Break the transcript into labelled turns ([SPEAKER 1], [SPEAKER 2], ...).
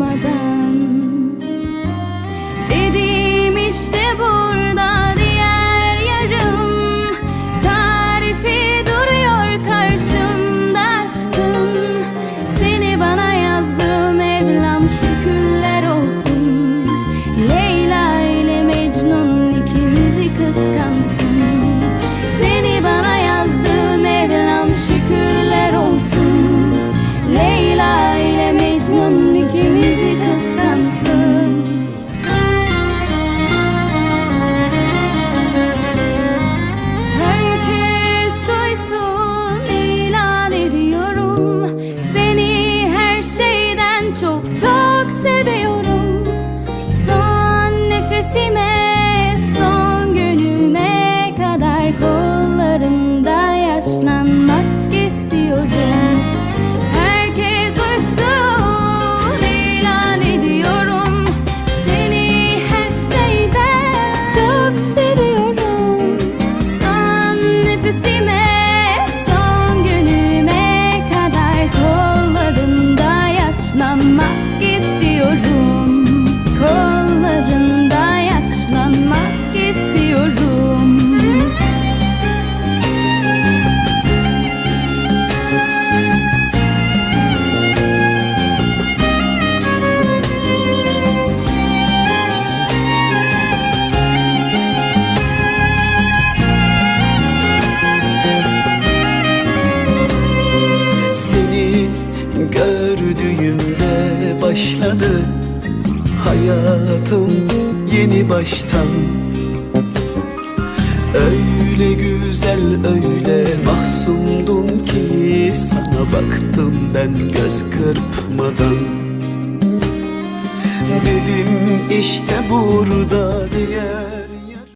[SPEAKER 1] my nefesime son günüme kadar Kollarında yaşlanmak istiyorum Herkes duysun ilan ediyorum. Seni her şeyden çok seviyorum. Son nefesime son günüme kadar Kollarında yaşlanmak
[SPEAKER 2] gördüğümde başladı Hayatım yeni baştan. Öyle güzel öyle mahzundum ki Sana baktım ben göz kırpmadan. Dedim işte burada diğer